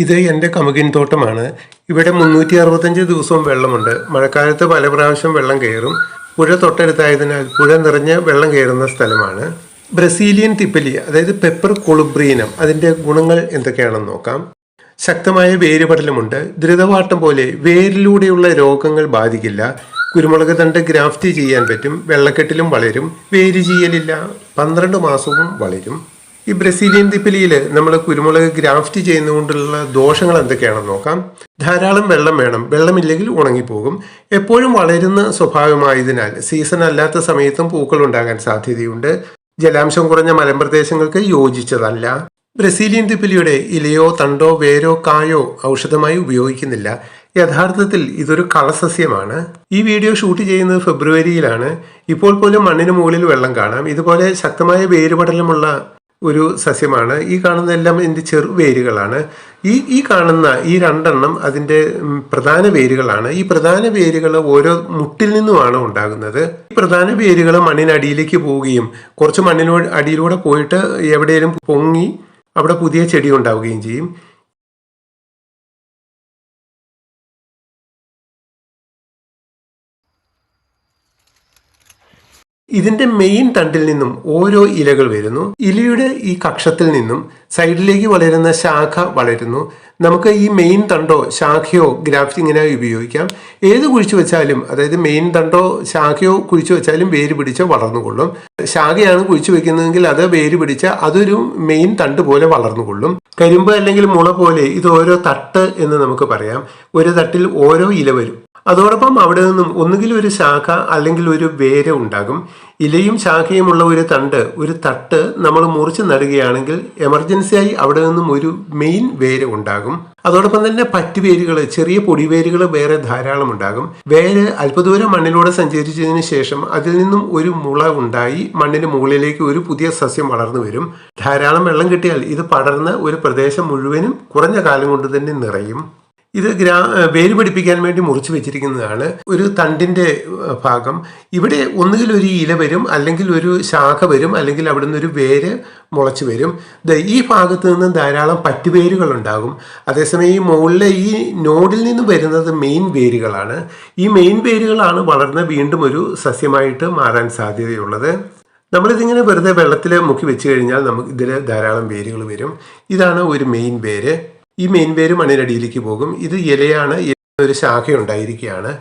ഇത് എന്റെ കമുകിൻ തോട്ടമാണ്. ഇവിടെ മുന്നൂറ്റി അറുപത്തഞ്ച് ദിവസവും വെള്ളമുണ്ട്. മഴക്കാലത്ത് പല പ്രാവശ്യം വെള്ളം കയറും. പുഴ തൊട്ടടുത്തായതിനാൽ പുഴ നിറഞ്ഞ് വെള്ളം കയറുന്ന സ്ഥലമാണ്. ബ്രസീലിയൻ തിപ്പലി അതായത് പെപ്പർ കൊളുബ്രീനം അതിന്റെ ഗുണങ്ങൾ എന്തൊക്കെയാണെന്ന് നോക്കാം. ശക്തമായ വേരുപടലമുണ്ട്. ദ്രുതവാട്ടം പോലെ വേരിലൂടെയുള്ള രോഗങ്ങൾ ബാധിക്കില്ല. കുരുമുളക് തണ്ട് ഗ്രാഫ്റ്റ് ചെയ്യാൻ പറ്റും. വെള്ളക്കെട്ടിലും വളരും. വേര് ചെയ്യലില്ല. പന്ത്രണ്ട് മാസവും വളരും. ഈ ബ്രസീലിയൻ തിപ്പിലിയിൽ നമ്മൾ കുരുമുളക് ഗ്രാഫ്റ്റ് ചെയ്യുന്നതുകൊണ്ടുള്ള ദോഷങ്ങൾ എന്തൊക്കെയാണെന്ന് നോക്കാം. ധാരാളം വെള്ളം വേണം. വെള്ളമില്ലെങ്കിൽ ഉണങ്ങിപ്പോകും. എപ്പോഴും വളരുന്ന സ്വഭാവമായതിനാൽ സീസൺ അല്ലാത്ത സമയത്തും പൂക്കൾ ഉണ്ടാകാൻ സാധ്യതയുണ്ട്. ജലാംശം കുറഞ്ഞ മലമ്പ്രദേശങ്ങൾക്ക് യോജിച്ചതല്ല. ബ്രസീലിയൻ തിപ്പിലിയുടെ ഇലയോ തണ്ടോ വേരോ കായോ ഔഷധമായി ഉപയോഗിക്കുന്നില്ല. യഥാർത്ഥത്തിൽ ഇതൊരു കളസസ്യമാണ്. ഈ വീഡിയോ ഷൂട്ട് ചെയ്യുന്നത് ഫെബ്രുവരിയിലാണ്. ഇപ്പോൾ പോലും മണ്ണിന് മുകളിൽ വെള്ളം കാണാം. ഇതുപോലെ ശക്തമായ വേരുപടലമുള്ള ഒരു സസ്യമാണ്. ഈ കാണുന്ന എല്ലാം ഇതിന്റെ ചെറു വേരുകളാണ് ഈ ഈ കാണുന്ന ഈ രണ്ടെണ്ണം അതിന്റെ പ്രധാന വേരുകളാണ്. ഈ പ്രധാന വേരുകൾ ഓരോ മുട്ടിൽ നിന്നുമാണ് ഉണ്ടാകുന്നത്. ഈ പ്രധാന വേരുകൾ മണ്ണിനടിയിലേക്ക് പോവുകയും കുറച്ച് മണ്ണിനോട് അടിയിലൂടെ പോയിട്ട് എവിടെയെങ്കിലും പൊങ്ങി അവിടെ പുതിയ ചെടി ഉണ്ടാവുകയും ചെയ്യും. ഇതിന്റെ മെയിൻ തണ്ടിൽ നിന്നും ഓരോ ഇലകൾ വരുന്നു. ഇലയുടെ ഈ കക്ഷത്തിൽ നിന്നും സൈഡിലേക്ക് വളരുന്ന ശാഖ വളരുന്നു. നമുക്ക് ഈ മെയിൻ തണ്ടോ ശാഖയോ ഗ്രാഫ്റ്റിങ്ങിനായി ഉപയോഗിക്കാം. ഏത് കുഴിച്ചു വെച്ചാലും അതായത് മെയിൻ തണ്ടോ ശാഖയോ കുഴിച്ചു വെച്ചാലും വേര് പിടിച്ച് വളർന്നുകൊള്ളും. ശാഖയാണ് കുഴിച്ചു വെക്കുന്നതെങ്കിൽ അത് വേര് പിടിച്ച് അതൊരു മെയിൻ തണ്ട് പോലെ വളർന്നുകൊള്ളും. കരിമ്പ് അല്ലെങ്കിൽ മുള പോലെ ഇത് ഓരോ തട്ട് എന്ന് നമുക്ക് പറയാം. ഒരു തട്ടിൽ ഓരോ ഇല വരും. അതോടൊപ്പം അവിടെ നിന്നും ഒന്നുകിൽ ഒരു ശാഖ അല്ലെങ്കിൽ ഒരു വേര് ഉണ്ടാകും. ഇലയും ശാഖയുമുള്ള ഒരു തണ്ട് ഒരു തട്ട് നമ്മൾ മുറിച്ച് നടുകയാണെങ്കിൽ എമർജൻസിയായി അവിടെ നിന്നും ഒരു മെയിൻ വേര് ഉണ്ടാകും. അതോടൊപ്പം തന്നെ പറ്റുവേരുകൾ ചെറിയ പൊടിവേരുകൾ വേറെ ധാരാളം ഉണ്ടാകും. വേര് അല്പദൂരം മണ്ണിലൂടെ സഞ്ചരിച്ചതിന് ശേഷം അതിൽ നിന്നും ഒരു മുള ഉണ്ടായി മണ്ണിന് മുകളിലേക്ക് ഒരു പുതിയ സസ്യം വളർന്നു വരും. ധാരാളം വെള്ളം കിട്ടിയാൽ ഇത് പടർന്ന് ഒരു പ്രദേശം മുഴുവനും കുറഞ്ഞ കാലം കൊണ്ട് തന്നെ നിറയും. ഇത് ഗ്രാ വേര് പിടിപ്പിക്കാൻ വേണ്ടി മുറിച്ച് വെച്ചിരിക്കുന്നതാണ്. ഒരു തണ്ടിന്റെ ഭാഗം. ഇവിടെ ഒന്നുകിൽ ഒരു ഇല വരും അല്ലെങ്കിൽ ഒരു ശാഖ വരും അല്ലെങ്കിൽ അവിടെ നിന്നൊരു വേര് മുളച്ച് വരും. ഈ ഭാഗത്ത് നിന്ന് ധാരാളം പറ്റുവേരുകൾ ഉണ്ടാകും അതേസമയം ഈ മുകളിലെ ഈ നോഡിൽ നിന്ന് വരുന്നത് മെയിൻ വേരുകളാണ്. ഈ മെയിൻ വേരുകളാണ് വളർന്ന് വീണ്ടും ഒരു സസ്യമായിട്ട് മാറാൻ സാധ്യതയുള്ളത്. നമ്മളിതിങ്ങനെ വെറുതെ വെള്ളത്തിൽ മുക്കി വെച്ച് കഴിഞ്ഞാൽ നമുക്ക് ഇതിൽ ധാരാളം വേരുകൾ വരും. ഇതാണ് ഒരു മെയിൻ വേര്. ഈ മെയിൻ വേര് മണ്ണിനടിയിലേക്ക് പോകും. ഇത് ഇലയാണ്. ഒരു ശാഖ ഉണ്ടായിരിക്കുകയാണ്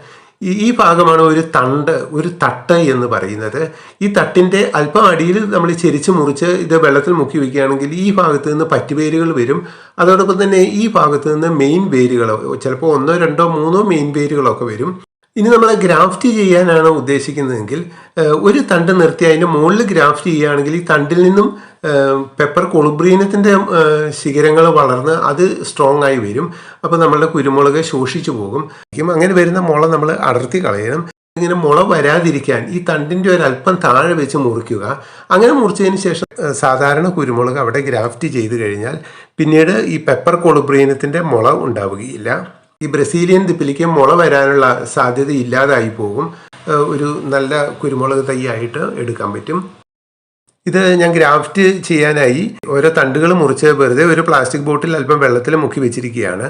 ഈ ഭാഗമാണ് ഒരു തണ്ട് ഒരു തട്ട് എന്ന് പറയുന്നത്. ഈ തട്ടിന്റെ അല്പം അടിയിൽ നമ്മൾ ചെരിച്ച് മുറിച്ച് ഇത് വെള്ളത്തിൽ മുക്കി വയ്ക്കുകയാണെങ്കിൽ ഈ ഭാഗത്ത് നിന്ന് പറ്റുവേരുകൾ വരും. അതോടൊപ്പം തന്നെ ഈ ഭാഗത്ത് നിന്ന് മെയിൻ വേരുകൾ ചിലപ്പോൾ ഒന്നോ രണ്ടോ മൂന്നോ മെയിൻ വേരുകളൊക്കെ വരും. ഇനി നമ്മൾ ഗ്രാഫ്റ്റ് ചെയ്യാനാണ് ഉദ്ദേശിക്കുന്നതെങ്കിൽ ഒരു തണ്ട് നിർത്തി അതിന്റെ മുകളിൽ ഗ്രാഫ്റ്റ് ചെയ്യുകയാണെങ്കിൽ ഈ തണ്ടിൽ നിന്നും പെപ്പർ കൊളുബ്രീനത്തിന്റെ ശിഖരങ്ങൾ വളർന്ന് അത് സ്ട്രോങ് ആയി വരും. അപ്പോൾ നമ്മളുടെ കുരുമുളക് ശോഷിച്ചു പോകും. അങ്ങനെ വരുന്ന മുള നമ്മൾ അടർത്തി കളയണം. ഇങ്ങനെ മുള വരാതിരിക്കാൻ ഈ തണ്ടിന്റെ ഒരു അല്പം താഴെ വെച്ച് മുറിക്കുക. അങ്ങനെ മുറിച്ചതിന് ശേഷം സാധാരണ കുരുമുളക് അവിടെ ഗ്രാഫ്റ്റ് ചെയ്ത് കഴിഞ്ഞാൽ പിന്നീട് ഈ പെപ്പർ കൊളുബ്രീനത്തിന്റെ മുള ഉണ്ടാവുകയില്ല. ഈ ബ്രസീലിയൻ തിപ്പിലേക്ക് മുള വരാനുള്ള സാധ്യത ഇല്ലാതായി പോകും. ഒരു നല്ല കുരുമുളക് തൈയായിട്ട് എടുക്കാൻ പറ്റും. ഇത് ഞാൻ ഗ്രാഫ്റ്റ് ചെയ്യാനായി ഓരോ തണ്ടുകൾ മുറിച്ച് വെറുതെ ഒരു പ്ലാസ്റ്റിക് ബോട്ടിൽ അല്പം വെള്ളത്തിൽ മുക്കി വെച്ചിരിക്കുകയാണ്.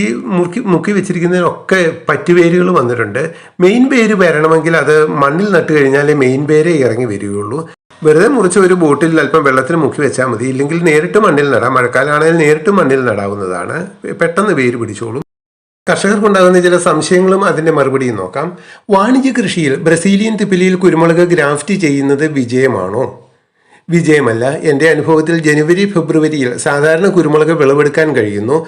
ഈ മുക്കി മുക്കി വെച്ചിരിക്കുന്നതിനൊക്കെ പറ്റുവേരുകൾ വന്നിട്ടുണ്ട്. മെയിൻ പേര് വരണമെങ്കിൽ അത് മണ്ണിൽ നട്ട് കഴിഞ്ഞാലേ മെയിൻ പേരെ ഇറങ്ങി വരികയുള്ളൂ. വെറുതെ മുറിച്ച് ഒരു ബോട്ടിൽ അല്പം വെള്ളത്തിൽ മുക്കി വെച്ചാൽ മതി. ഇല്ലെങ്കിൽ നേരിട്ട് മണ്ണിൽ നടാം. മഴക്കാലമാണെങ്കിൽ നേരിട്ട് മണ്ണിൽ നടാവുന്നതാണ്. പെട്ടെന്ന് വേര് പിടിച്ചോളും. കർഷകർക്കുണ്ടാകുന്ന ചില സംശയങ്ങളും അതിന്റെ മറുപടിയും നോക്കാം. വാണിജ്യ കൃഷിയിൽ ബ്രസീലിയൻ തിപ്പിലിയിൽ കുരുമുളക് ഗ്രാഫ്റ്റ് ചെയ്യുന്നത് വിജയമാണോ? വിജയമല്ല. എന്റെ അനുഭവത്തിൽ ജനുവരി ഫെബ്രുവരിയിൽ സാധാരണ കുരുമുളക് വിളവെടുക്കാൻ കഴിയുന്നു.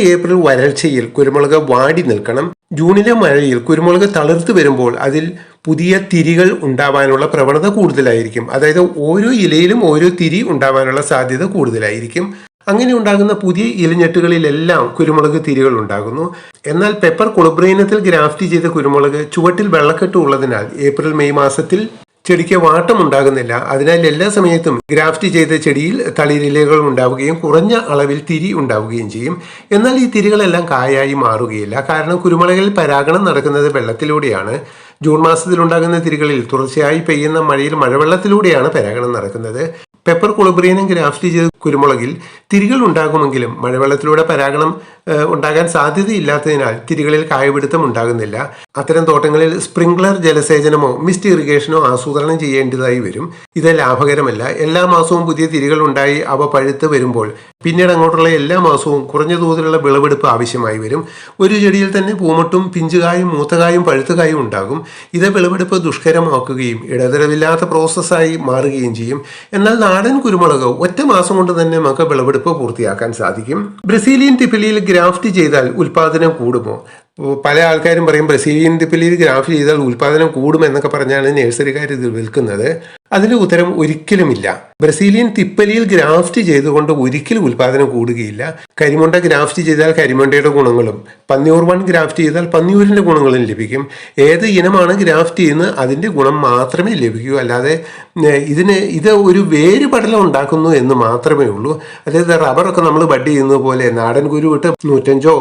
ഏപ്രിൽ വരൾച്ചയിൽ കുരുമുളക് വാടി നിൽക്കണം. ജൂണിലെ മഴയിൽ കുരുമുളക് തളിർത്തു വരുമ്പോൾ അതിൽ പുതിയ തിരികൾ ഉണ്ടാവാനുള്ള പ്രവണത കൂടുതലായിരിക്കും. അതായത് ഓരോ ഇലയിലും ഓരോ തിരി ഉണ്ടാവാനുള്ള സാധ്യത കൂടുതലായിരിക്കും. അങ്ങനെ ഉണ്ടാകുന്ന പുതിയ ഇലഞ്ഞെട്ടുകളിലെല്ലാം കുരുമുളക് തിരികൾ ഉണ്ടാകുന്നു. എന്നാൽ പെപ്പർ കുളബ്രൈനത്തിൽ ഗ്രാഫ്റ്റ് ചെയ്ത കുരുമുളക് ചുവട്ടിൽ വെള്ളക്കെട്ട് ഉള്ളതിനാൽ ഏപ്രിൽ മെയ് മാസത്തിൽ ചെടിക്ക് വാട്ടം ഉണ്ടാകുന്നില്ല. അതിനാൽ എല്ലാ സമയത്തും ഗ്രാഫ്റ്റ് ചെയ്ത ചെടിയിൽ തളിരിലകൾ ഉണ്ടാവുകയും കുറഞ്ഞ അളവിൽ തിരി ഉണ്ടാവുകയും ചെയ്യും. എന്നാൽ ഈ തിരികളെല്ലാം കായായി മാറുകയില്ല. കാരണം കുരുമുളകിൽ പരാഗണം നടക്കുന്നത് വെള്ളത്തിലൂടെയാണ്. ജൂൺ മാസത്തിൽ ഉണ്ടാകുന്ന തിരികളിൽ തുടർച്ചയായി പെയ്യുന്ന മഴയിൽ മഴവെള്ളത്തിലൂടെയാണ് പരാഗണം നടക്കുന്നത്. പെപ്പർ കുളബ്രീനും ഗ്രാഫ്റ്റ് ചെയ്ത കുരുമുളകിൽ തിരികൾ ഉണ്ടാകുമെങ്കിലും മഴവെള്ളത്തിലൂടെ പരാഗണം ഉണ്ടാകാൻ സാധ്യതയില്ലാത്തതിനാൽ തിരികളിൽ കായപിടുത്തം ഉണ്ടാകുന്നില്ല. അത്തരം തോട്ടങ്ങളിൽ സ്പ്രിംഗ്ലർ ജലസേചനമോ മിസ്റ്റ് ഇറിഗേഷനോ ആസൂത്രണം ചെയ്യേണ്ടതായി വരും. ഇത് ലാഭകരമല്ല. എല്ലാ മാസവും പുതിയ തിരികൾ ഉണ്ടായി അവ പഴുത്ത് വരുമ്പോൾ പിന്നീട് അങ്ങോട്ടുള്ള എല്ലാ മാസവും കുറഞ്ഞ തോതിലുള്ള വിളവെടുപ്പ് ആവശ്യമായി വരും. ഒരു ചെടിയിൽ തന്നെ പൂമട്ടും പിഞ്ചുകായും മൂത്തകായും പഴുത്തുകായും ഉണ്ടാകും. ഇത് വിളവെടുപ്പ് ദുഷ്കരമാക്കുകയും ഇടതരവില്ലാത്ത പ്രോസസ്സായി മാറുകയും ചെയ്യും. എന്നാൽ നാടൻ കുരുമുളക് ഒറ്റ മാസം കൊണ്ട് തന്നെ നമുക്ക് വിളവെടുപ്പ് പൂർത്തിയാക്കാൻ സാധിക്കും. ബ്രസീലിയൻ തിപ്പിലിയിൽ ഗ്രാഫ്റ്റ് ചെയ്താൽ ഉൽപാദനം കൂടുമോ? പല ആൾക്കാരും പറയും ബ്രസീലിയൻ തിപ്പിലിയിൽ ഗ്രാഫ്റ്റ് ചെയ്താൽ ഉൽപാദനം കൂടുമെന്നൊക്കെ പറഞ്ഞാണ് നഴ്സറിക്കാർ ഇത് വിൽക്കുന്നത്. അതിന് ഉത്തരം ഒരിക്കലുമില്ല. ബ്രസീലിയൻ തിപ്പലിയിൽ ഗ്രാഫ്റ്റ് ചെയ്തുകൊണ്ട് ഒരിക്കലും ഉൽപാദനം കൂടുകയില്ല. കരിമുണ്ട ഗ്രാഫ്റ്റ് ചെയ്താൽ കരിമുണ്ടയുടെ ഗുണങ്ങളും പന്നിയൂർ വൺ ഗ്രാഫ്റ്റ് ചെയ്താൽ പന്നിയൂരിന്റെ ഗുണങ്ങളും ലഭിക്കും. ഏത് ഇനമാണ് ഗ്രാഫ്റ്റ് ചെയ്യുന്നത് അതിന്റെ ഗുണം മാത്രമേ ലഭിക്കൂ. അല്ലാതെ ഇതിന് ഇത് ഒരു വേര് പടലം ഉണ്ടാക്കുന്നു എന്ന് മാത്രമേ ഉള്ളൂ. അതായത് റബ്ബറൊക്കെ നമ്മൾ ബഡ് ചെയ്യുന്നത് പോലെ നാടൻ കുരു വിട്ട് നൂറ്റഞ്ചോ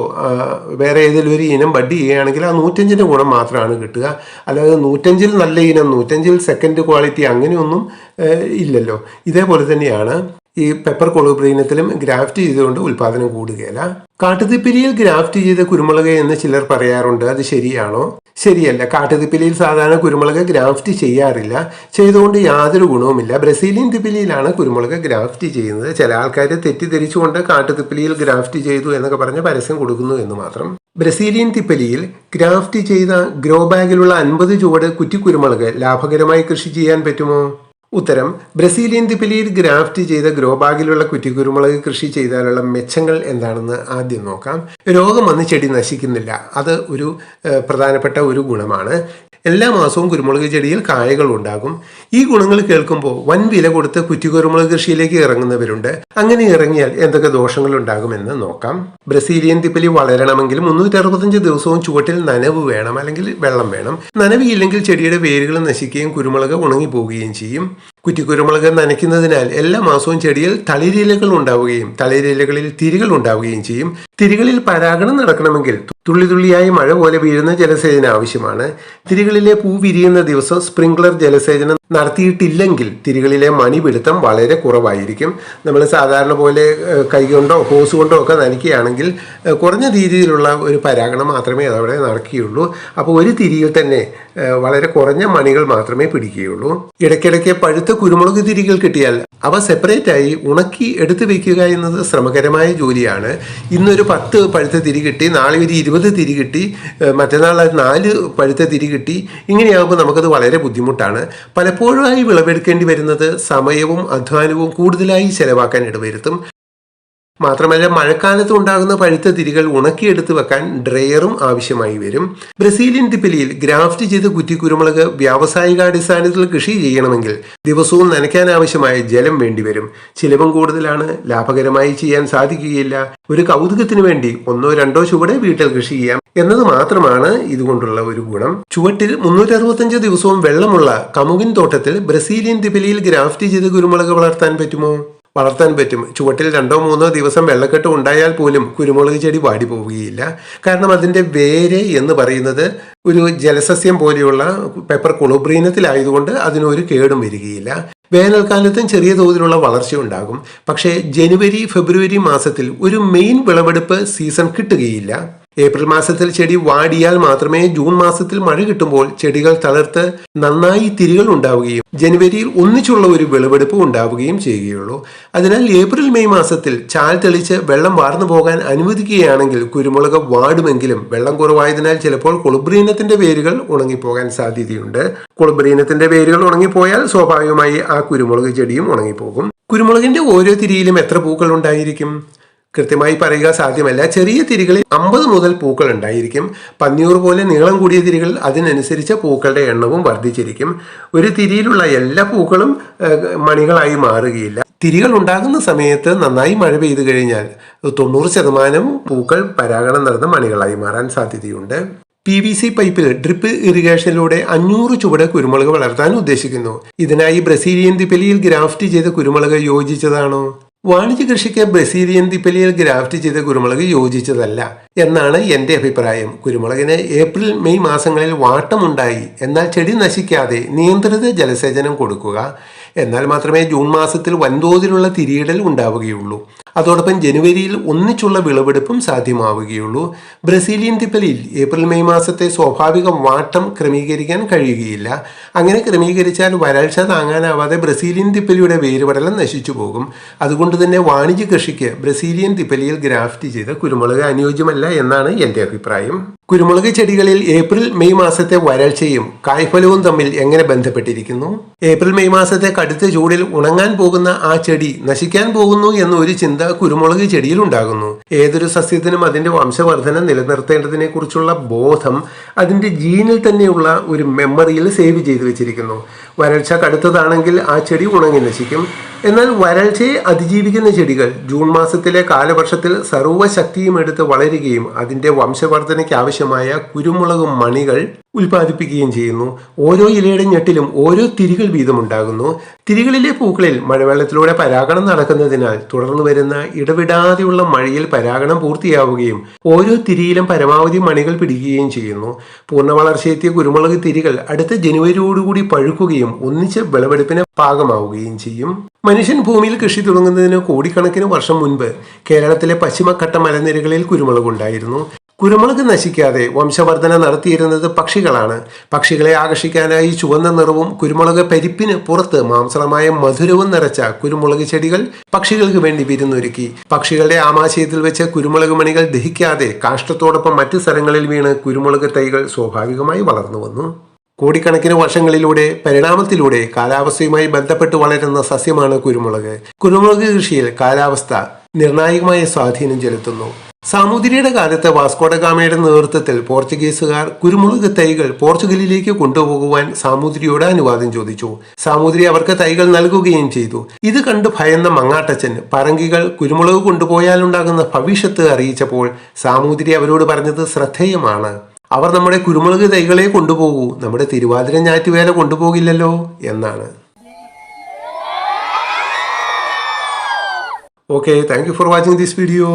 വേറെ ഏതെങ്കിലും ഒരു ഇനം ബഡ് ചെയ്യുകയാണെങ്കിൽ ആ നൂറ്റഞ്ചിന്റെ ഗുണം മാത്രമാണ് കിട്ടുക. അല്ലാതെ നൂറ്റഞ്ചിൽ നല്ല ഇനം നൂറ്റഞ്ചിൽ സെക്കൻഡ് ക്വാളിറ്റി അങ്ങനെയൊന്നും ഇല്ലല്ലോ. ഇതേപോലെ തന്നെയാണ് ഈ പെപ്പർ കൊളുബ്രീനത്തിലും ഗ്രാഫ്റ്റ് ചെയ്തുകൊണ്ട് ഉൽപാദനം കൂടുകയില്ല കാട്ടുതിപ്പിലിയിൽ ഗ്രാഫ്റ്റ് ചെയ്ത കുരുമുളക് എന്ന് ചിലർ പറയാറുണ്ട്. അത് ശരിയാണോ? ശരിയല്ല. കാട്ടുതിപ്പിലിയിൽ സാധാരണ കുരുമുളക് ഗ്രാഫ്റ്റ് ചെയ്യാറില്ല. ചെയ്തുകൊണ്ട് യാതൊരു ഗുണവുമില്ല. ബ്രസീലിയൻ തിപ്പിലിയിലാണ് കുരുമുളക് ഗ്രാഫ്റ്റ് ചെയ്യുന്നത്. ചില ആൾക്കാർ തെറ്റിദ്ധരിച്ചുകൊണ്ട് കാട്ടുതിപ്പിലിയിൽ ഗ്രാഫ്റ്റ് ചെയ്തു എന്നൊക്കെ പറഞ്ഞ് പരസ്യം കൊടുക്കുന്നു എന്ന് മാത്രം. ബ്രസീലിയൻ തിപ്പലിയിൽ ഗ്രാഫ്റ്റ് ചെയ്ത ഗ്രോ ബാഗിലുള്ള അൻപത് ചുവട് കുറ്റിക്കുരുമുളക് ലാഭകരമായി കൃഷി ചെയ്യാൻ പറ്റുമോ? ഉത്തരം ബ്രസീലിയൻ തിപ്പലിയിൽ ഗ്രാഫ്റ്റ് ചെയ്ത ഗ്രോ ബാഗിലുള്ള കുറ്റിക്കുരുമുളക് കൃഷി ചെയ്താലുള്ള മെച്ചങ്ങൾ എന്താണെന്ന് ആദ്യം നോക്കാം. രോഗം വന്ന് ചെടി നശിക്കുന്നില്ല. അത് ഒരു പ്രധാനപ്പെട്ട ഒരു ഗുണമാണ്. എല്ലാ മാസവും കുരുമുളക് ചെടിയിൽ കായകൾ ഉണ്ടാകും. ഈ ഗുണങ്ങൾ കേൾക്കുമ്പോൾ വൻ വില കൊടുത്ത് കുറ്റിക്കുരുമുളക് കൃഷിയിലേക്ക് ഇറങ്ങുന്നവരുണ്ട്. അങ്ങനെ ഇറങ്ങിയാൽ എന്തൊക്കെ ദോഷങ്ങൾ ഉണ്ടാകുമെന്ന് നോക്കാം. ബ്രസീലിയൻ തിപ്പലി വളരണമെങ്കിൽ മുന്നൂറ്റി അറുപത്തഞ്ച് ദിവസവും ചുവട്ടിൽ നനവ് വേണം അല്ലെങ്കിൽ വെള്ളം വേണം. നനവിയില്ലെങ്കിൽ ചെടിയുടെ വേരുകൾ നശിക്കുകയും കുരുമുളക് ഉണങ്ങി പോവുകയും ചെയ്യും. കുറ്റിക്കുരുമുളക് നനയ്ക്കുന്നതിനാൽ എല്ലാ മാസവും ചെടിയിൽ തളിരിലകൾ ഉണ്ടാവുകയും തളിരിലകളിൽ തിരികൾ ഉണ്ടാവുകയും ചെയ്യും. തിരികളിൽ പരാഗണം നടക്കണമെങ്കിൽ തുള്ളി തുള്ളിയായി മഴ പോലെ വീഴുന്ന ജലസേചനം ആവശ്യമാണ്. തിരികളിലെ പൂ വിരിയുന്ന ദിവസം സ്പ്രിംഗ്ലർ ജലസേചനം നടത്തിയിട്ടില്ലെങ്കിൽ തിരികളിലെ മണിപിടുത്തം വളരെ കുറവായിരിക്കും. നമ്മൾ സാധാരണ പോലെ കൈകൊണ്ടോ ഹോസ് കൊണ്ടോ ഒക്കെ നനയ്ക്കുകയാണെങ്കിൽ കുറഞ്ഞ രീതിയിലുള്ള ഒരു പരാഗണം മാത്രമേ അതവിടെ നടക്കുകയുള്ളൂ. അപ്പോൾ ഒരു തിരിയിൽ തന്നെ വളരെ കുറഞ്ഞ മണികൾ മാത്രമേ പിടിക്കുകയുള്ളൂ. ഇടയ്ക്കിടയ്ക്ക് പഴുത്ത കുരുമുളക് തിരികൾ കിട്ടിയാൽ അവ സെപ്പറേറ്റ് ആയി ഉണക്കി എടുത്തു വെക്കുക എന്നത് ശ്രമകരമായ ജോലിയാണ്. ഇന്നൊരു പത്ത് പഴുത്ത തിരി കിട്ടി നാളെ ഒരു ഇരുപത് തിരി കിട്ടി മറ്റന്നാൾ നാല് പഴുത്ത തിരി കിട്ടി. ഇങ്ങനെയാകുമ്പോൾ നമുക്കത് വളരെ ബുദ്ധിമുട്ടാണ്. പലപ്പോഴായി വിളവെടുക്കേണ്ടി വരുന്നത് സമയവും അധ്വാനവും കൂടുതലായി ചെലവാക്കാൻ ഇടവരുത്തും. മാത്രമല്ല മഴക്കാലത്ത് ഉണ്ടാകുന്ന പഴുത്ത തിരികൾ ഉണക്കിയെടുത്ത് വെക്കാൻ ഡ്രയറും ആവശ്യമായി വരും. ബ്രസീലിയൻ തിപ്പിലിയിൽ ഗ്രാഫ്റ്റ് ചെയ്ത കുറ്റിക്കുരുമുളക് വ്യാവസായികാടിസ്ഥാനത്തിൽ കൃഷി ചെയ്യണമെങ്കിൽ ദിവസവും നനയ്ക്കാൻ ആവശ്യമായ ജലം വേണ്ടിവരും. ചിലവും കൂടുതലാണ് ലാഭകരമായി ചെയ്യാൻ സാധിക്കുകയില്ല. ഒരു കൗതുകത്തിന് വേണ്ടി ഒന്നോ രണ്ടോ ചുവടെ വീട്ടിൽ കൃഷി ചെയ്യാം എന്നത് മാത്രമാണ് ഇതുകൊണ്ടുള്ള ഒരു ഗുണം. ചുവട്ടിൽ മുന്നൂറ്റി അറുപത്തഞ്ച് ദിവസവും വെള്ളമുള്ള കമുകിൻ തോട്ടത്തിൽ ബ്രസീലിയൻ തിപ്പിലിയിൽ ഗ്രാഫ്റ്റ് ചെയ്ത കുരുമുളക് വളർത്താൻ പറ്റുമോ? വളർത്താൻ പറ്റും. ചുവട്ടിൽ രണ്ടോ മൂന്നോ ദിവസം വെള്ളക്കെട്ട് ഉണ്ടായാൽ പോലും കുരുമുളക് ചെടി വാടി പോവുകയില്ല. കാരണം അതിന്റെ വേര് എന്ന് പറയുന്നത് ഒരു ജലസസ്യം പോലെയുള്ള പെപ്പർ കുളുബ്രീനത്തിലായതുകൊണ്ട് അതിനൊരു കേടും വരികയില്ല. വേനൽക്കാലത്തും ചെറിയ തോതിലുള്ള വളർച്ച ഉണ്ടാകും. പക്ഷേ ജനുവരി ഫെബ്രുവരി മാസത്തിൽ ഒരു മെയിൻ വിളവെടുപ്പ് സീസൺ കിട്ടുകയില്ല. ഏപ്രിൽ മാസത്തിൽ ചെടി വാടിയാൽ മാത്രമേ ജൂൺ മാസത്തിൽ മഴ കിട്ടുമ്പോൾ ചെടികൾ തളർത്ത് നന്നായി തിരികൾ ഉണ്ടാവുകയും ജനുവരിയിൽ ഒന്നിച്ചുള്ള ഒരു വിളവെടുപ്പ് ഉണ്ടാവുകയും ചെയ്യുകയുള്ളൂ. അതിനാൽ ഏപ്രിൽ മെയ് മാസത്തിൽ ചാൽ തെളിച്ച് വെള്ളം വാർന്നു പോകാൻ അനുവദിക്കുകയാണെങ്കിൽ കുരുമുളക് വാടുമെങ്കിലും വെള്ളം കുറവായതിനാൽ ചിലപ്പോൾ കൊളുബ്രീനത്തിന്റെ വേരുകൾ ഉണങ്ങിപ്പോകാൻ സാധ്യതയുണ്ട്. കൊളുബ്രീനത്തിന്റെ വേരുകൾ ഉണങ്ങിപ്പോയാൽ സ്വാഭാവികമായി ആ കുരുമുളക് ചെടിയും ഉണങ്ങിപ്പോകും. കുരുമുളകിന്റെ ഓരോ തിരിയിലും എത്ര പൂക്കൾ ഉണ്ടായിരിക്കും? കൃത്യമായി പറയുക സാധ്യമല്ല. ചെറിയ തിരികളിൽ അമ്പത് മുതൽ പൂക്കൾ ഉണ്ടായിരിക്കും. പന്നിയൂർ പോലെ നീളം കൂടിയ തിരികൾ അതിനനുസരിച്ച് പൂക്കളുടെ എണ്ണവും വർദ്ധിച്ചിരിക്കും. ഒരു തിരിയിലുള്ള എല്ലാ പൂക്കളും മണികളായി മാറുകയില്ല. തിരികൾ ഉണ്ടാകുന്ന സമയത്ത് നന്നായി മഴ പെയ്തു കഴിഞ്ഞാൽ തൊണ്ണൂറ് ശതമാനം പൂക്കൾ പരാഗണം നടന്ന മണികളായി മാറാൻ സാധ്യതയുണ്ട്. പി വി സി പൈപ്പിൽ ഡ്രിപ്പ് ഇറിഗേഷനിലൂടെ അഞ്ഞൂറ് ചുവട് കുരുമുളക് വളർത്താൻ ഉദ്ദേശിക്കുന്നു. ഇതിനായി ബ്രസീലിയൻ തിപ്പലിയിൽ ഗ്രാഫ്റ്റ് ചെയ്ത കുരുമുളക് യോജിച്ചതാണോ? വാണിജ്യ കൃഷിക്ക് ബ്രസീലിയൻ തിപ്പലിയിൽ ഗ്രാഫ്റ്റ് ചെയ്ത കുരുമുളക് യോജിച്ചതല്ല എന്നാണ് എന്റെ അഭിപ്രായം. കുരുമുളകിന് ഏപ്രിൽ മെയ് മാസങ്ങളിൽ വാട്ടമുണ്ടായി. എന്നാൽ ചെടി നശിക്കാതെ നിയന്ത്രിത ജലസേചനം കൊടുക്കുക. എന്നാൽ മാത്രമേ ജൂൺ മാസത്തിൽ വൻതോതിലുള്ള തിരിയിടൽ ഉണ്ടാവുകയുള്ളൂ. അതോടൊപ്പം ജനുവരിയിൽ ഒന്നിച്ചുള്ള വിളവെടുപ്പും സാധ്യമാവുകയുള്ളൂ. ബ്രസീലിയൻ തിപ്പലിൽ ഏപ്രിൽ മെയ് മാസത്തെ സ്വാഭാവിക വാട്ടം ക്രമീകരിക്കാൻ കഴിയുകയില്ല. അങ്ങനെ ക്രമീകരിച്ചാൽ വരൾച്ച താങ്ങാനാവാതെ ബ്രസീലിയൻ തിപ്പലിയുടെ വേരുപടലം നശിച്ചു പോകും അതുകൊണ്ട് തന്നെ വാണിജ്യ കൃഷിക്ക് ബ്രസീലിയൻ തിപ്പലിയിൽ ഗ്രാഫ്റ്റ് ചെയ്ത കുരുമുളക് അനുയോജ്യമല്ല എന്നാണ് എന്റെ അഭിപ്രായം. കുരുമുളക് ചെടികളിൽ ഏപ്രിൽ മെയ് മാസത്തെ വരൾച്ചയും കായ്ഫലവും തമ്മിൽ എങ്ങനെ ബന്ധപ്പെട്ടിരിക്കുന്നു? ഏപ്രിൽ മെയ് മാസത്തെ കടുത്ത ചൂടിൽ ഉണങ്ങാൻ പോകുന്ന ആ ചെടി നശിക്കാൻ പോകുന്നു എന്ന ഒരു ചിന്ത കുരുമുളക് ചെടിയിൽ ഉണ്ടാകുന്നു. ഏതൊരു സസ്യത്തിനും അതിന്റെ വംശവർധന നിലനിർത്തേണ്ടതിനെ കുറിച്ചുള്ള ബോധം അതിന്റെ ജീനിൽ തന്നെയുള്ള ഒരു മെമ്മറിയിൽ സേവ് ചെയ്തു വെച്ചിരിക്കുന്നു. വരൾച്ച കടുത്തതാണെങ്കിൽ ആ ചെടി ഉണങ്ങി നശിക്കും. എന്നാൽ വരൾച്ചയെ അതിജീവിക്കുന്ന ചെടികൾ ജൂൺ മാസത്തിലെ കാലവർഷത്തിൽ സർവശക്തിയും എടുത്ത് വളരുകയും അതിന്റെ വംശവർധനയ്ക്ക് ആവശ്യമായ കുരുമുളക് മണികൾ ഉൽപ്പാദിപ്പിക്കുകയും ചെയ്യുന്നു. ഓരോ ഇലയുടെ ഞെട്ടിലും ഓരോ തിരികൾ വീതമുണ്ടാകുന്നു. തിരികളിലെ പൂക്കളിൽ മഴവെള്ളത്തിലൂടെ പരാഗണം നടക്കുന്നതിനാൽ തുടർന്നു വരുന്ന ഇടവിടാതെയുള്ള മഴയിൽ പരാഗണം പൂർത്തിയാവുകയും ഓരോ തിരിയിലും പരമാവധി മണികൾ പിടിക്കുകയും ചെയ്യുന്നു. പൂർണ വളർച്ചയെത്തിയ കുരുമുളക് തിരികൾ അടുത്ത ജനുവരിയോടുകൂടി പഴുക്കുകയും ഒന്നിച്ച് വിളവെടുപ്പിന് പാകമാവുകയും ചെയ്യും. മനുഷ്യൻ ഭൂമിയിൽ കൃഷി തുടങ്ങുന്നതിന് കോടിക്കണക്കിന് വർഷം മുൻപ് കേരളത്തിലെ പശ്ചിമഘട്ട മലനിരകളിൽ കുരുമുളക് ഉണ്ടായിരുന്നു കുരുമുളക് നശിക്കാതെ വംശവർധന നടത്തിയിരുന്നത് പക്ഷികളാണ്. പക്ഷികളെ ആകർഷിക്കാനായി ചുവന്ന നിറവും കുരുമുളക് പരിപ്പിന് പുറത്ത് മാംസളമായ മധുരവും നിറച്ച കുരുമുളക് ചെടികൾ പക്ഷികൾക്ക് വേണ്ടി വിരുന്നൊരുക്കി. പക്ഷികളുടെ ആമാശയത്തിൽ വെച്ച് കുരുമുളക് മണികൾ ദഹിക്കാതെ കാഷ്ടത്തോടൊപ്പം മറ്റു സ്ഥലങ്ങളിൽ വീണ് കുരുമുളക് തൈകൾ സ്വാഭാവികമായി വളർന്നു വന്നു. കോടിക്കണക്കിന് വർഷങ്ങളിലൂടെ പരിണാമത്തിലൂടെ കാലാവസ്ഥയുമായി ബന്ധപ്പെട്ട് വളരുന്ന സസ്യമാണ് കുരുമുളക്. കുരുമുളക് കൃഷിയിൽ കാലാവസ്ഥ നിർണായകമായ സ്വാധീനം ചെലുത്തുന്നു. സാമൂതിരിയുടെ കാലത്ത് വാസ്കോഡഗാമയുടെ നേതൃത്വത്തിൽ പോർച്ചുഗീസുകാർ കുരുമുളക് തൈകൾ പോർച്ചുഗലിലേക്ക് കൊണ്ടുപോകുവാൻ സാമൂതിരിയോട് അനുവാദം ചോദിച്ചു. സാമൂതിരി അവർക്ക് തൈകൾ നൽകുകയും ചെയ്തു. ഇത് കണ്ട് ഭയന്ന മങ്ങാട്ടച്ചൻ പറങ്കികൾ കുരുമുളക് കൊണ്ടുപോയാലുണ്ടാകുന്ന ഭവിഷ്യത്ത് അറിയിച്ചപ്പോൾ സാമൂതിരി അവരോട് പറഞ്ഞത് ശ്രദ്ധേയമാണ്. അവർ നമ്മുടെ കുരുമുളക് തൈകളെ കൊണ്ടുപോകൂ നമ്മുടെ തിരുവാതിര ഞാറ്റുവേല കൊണ്ടുപോകില്ലല്ലോ എന്നാണ്. Okay thank you for watching this video